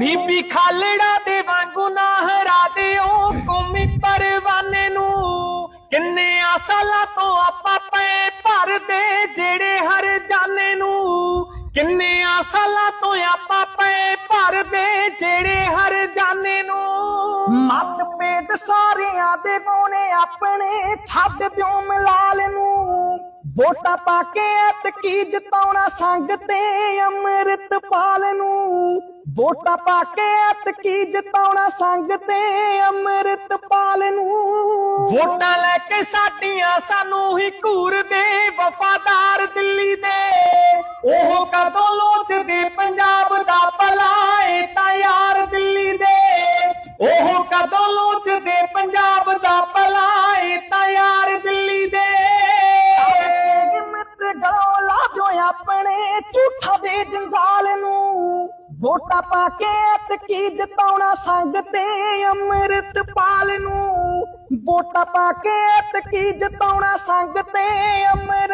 ਬੀਬੀ ਖਾਲੜਾ ਦੇ ਵਾਂਗੂ ਨਾ ਹਰਾ ਦਿਓ ਕੌਮੀ ਪਰਵਾਨੇ ਨੂੰ। ਕਿੰਨੇ ਸਾਲਾਂ ਤੋਂ ਆਪਾਂ ਪਏ ਭਰਦੇ ਜਿਹੜੇ ਹਰ ਜਾਣੇ ਨੂੰ। ਕਿੰਨੇ ਸਾਲਾਂ ਤੋਂ ਆਪਾਂ ਪਏ ਭਰਦੇ ਜਿਹੜੇ ਹਰ ਜਾਣੇ ਨੂੰ। ਮੱਤ ਪੇਟ ਸਾਰਿਆਂ ਦੇ ਗੋਣੇ ਆਪਣੇ, ਛੱਡ ਦਿਓ ਮਲਾਲ ਨੂੰ। ਵੋਟਾਂ ਪਾ ਕੇ ਐਤ ਕੀ ਜਿਤਾਉਣਾ ਸੰਗ ਤੇ ਅੰਮ੍ਰਿਤਪਾਲ ਨੂੰ। ਵੋਟਾਂ ਪਾ ਕੇ ਐਤਕੀ ਜਿਤਾਉਣਾ ਸੰਗ ਤੇ ਅੰਮ੍ਰਿਤਪਾਲ ਨੂੰ? ਵੋਟਾਂ ਲੈ ਕੇ ਸਾਡੀਆਂ ਸਾਨੂੰ ਹੀ ਘੂਰਦੇ ਵਫਾਦਾਰ ਦਿੱਲੀ ਦੇ। ਉਹ ਕਦੋਂ ਲੋਚਦੇ ਪੰਜਾਬ ਦਾ ਭਲਾਏ ਤਾਂ ਯਾਰ ਦਿੱਲੀ ਦੇ। ਉਹ ਕਦੋਂ ਲੋਚਦੇ ਪੰਜਾਬ ਦਾ ਭਲਾਏ ਤਾਂ ਯਾਰ ਦਿੱਲੀ ਦੇ। ਮਿੱਤਰ ਗਲੋਂ ਲਾ ਦਿਓ ਆਪਣੇ ਝੂਠਾ ਦੇ ਨੂੰ ਵੋਟਾਂ ਪਾ ਕੇ ਐਤਕੀ ਜਿਤਾਉਣਾ ਸੰਗ ਤੇ ਅੰਮ੍ਰਿਤਪਾਲ ਨੂੰ? ਵੋਟਾਂ ਪਾ ਕੇ ਐਤਕੀ ਜਿਤਾਉਣਾ ਸੰਗ ਤੇ ਅੰਮ੍ਰਿਤ